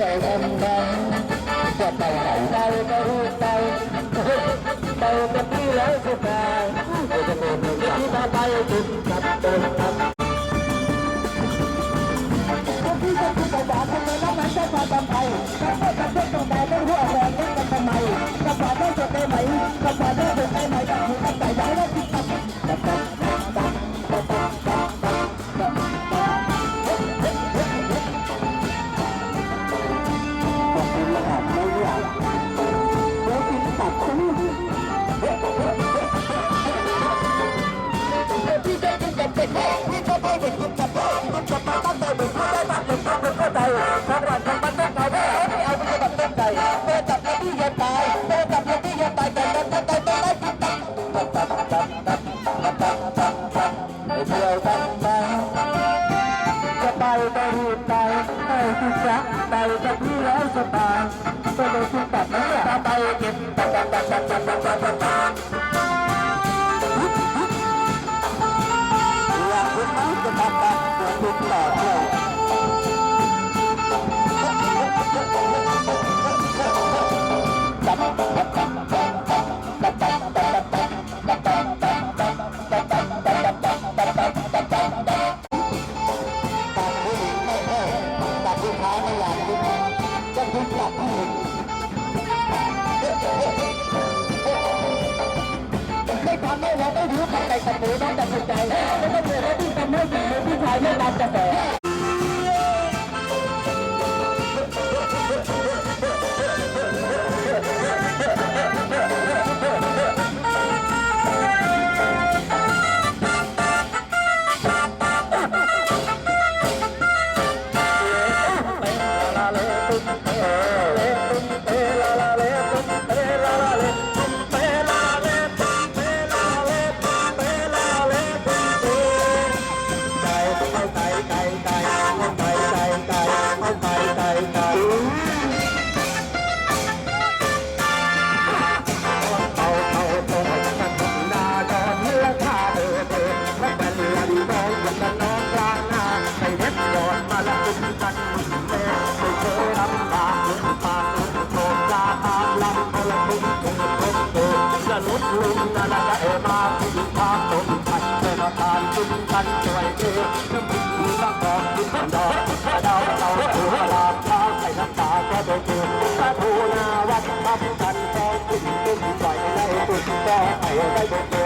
ที่ยวทำนั้นจะไปไหนไปก็รู้ไปไปเป็นที่แล้วสบายจะโดนที่มาไปจุดกลับเดินกลับที่จะพูดแต่ด่าทำไมน้องนั้นจะมาทำไปทำไมทำเพื่อต้องมาต้องหัวแรงต้องทำไมกระป๋าต้องจดได้ไหมกระป๋าต้องจดได้ไหมต้องหูต้อง เที่ยวบ้งไหจะไปไปรีบไปไห้ที่รักไปกับพี่แล้วสบายสนุกแบบนี้ไปเก็บ แล้วก็เกิดว่าที่ทำให้หญิงหรือผู้ชายไม่ตาาผู้กันเจ้าตุ้มตุ้มใส่ในตุ้มก็ใส่ได้บน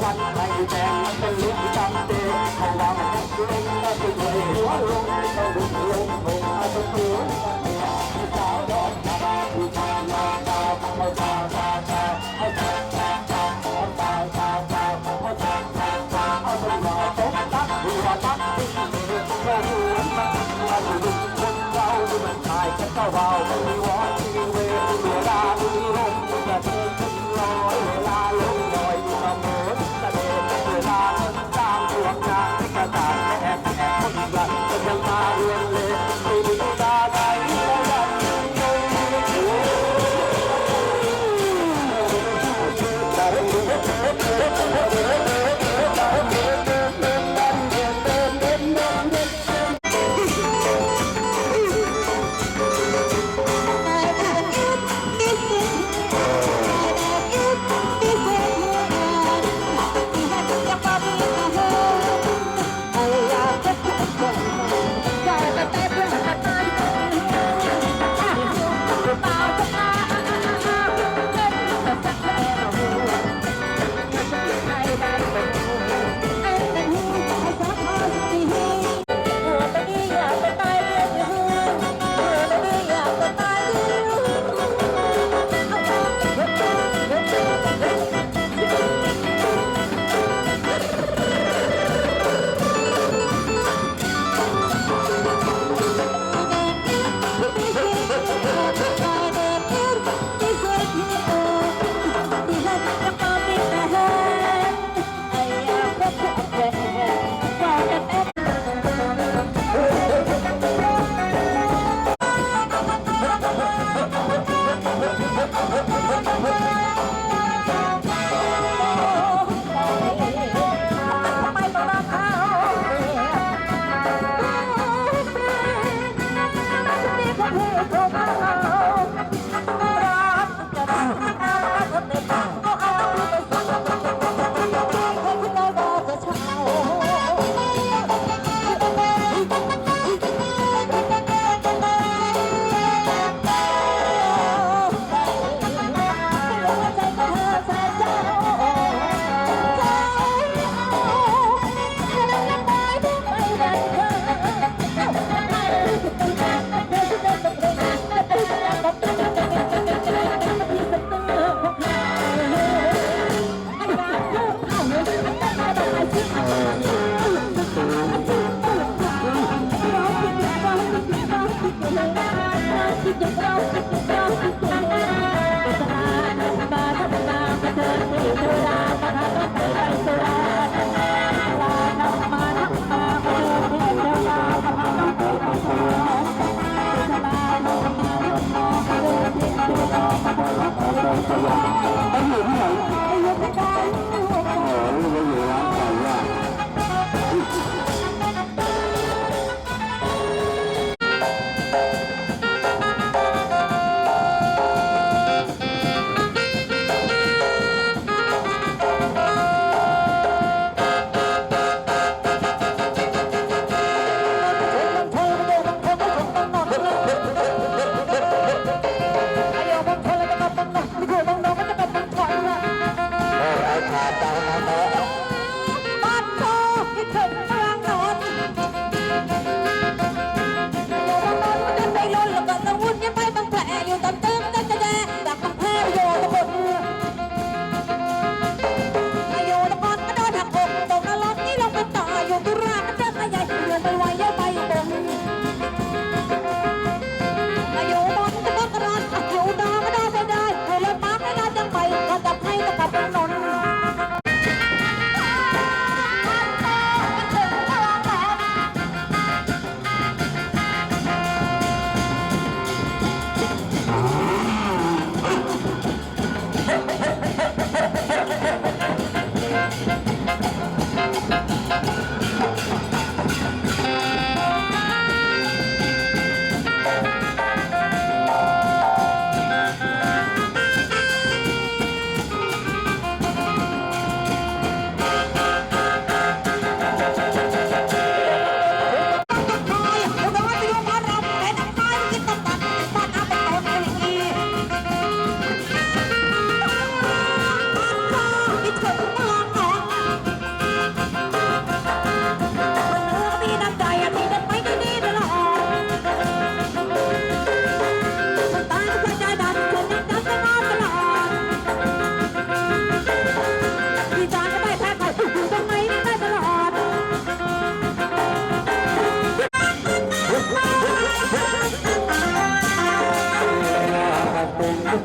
lăn tay chàng tay lúc trăm tê hàng đào cắt lên tay người hóa luôn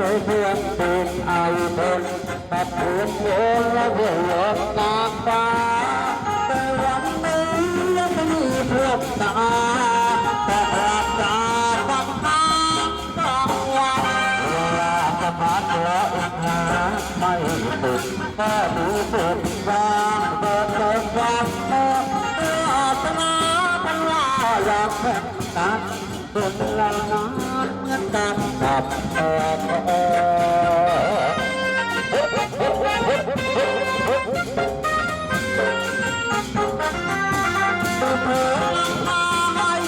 สวยเมืองปูนเอาทนตัดผูนโลงและเหพื่อหบนางฟ้าแต่วันนี้ยังไม่มีพวกตาแต่พระตาฟังตาฟังว่าเวลาจะผ่านแล้วอีกนานไม่สุดแค่รู้สึกว่าเปิดเปิดว่างเปิดเปิดตาพันว่าอยากแข่งกัน Hãy subscribe cho kênh Ghiền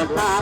কথা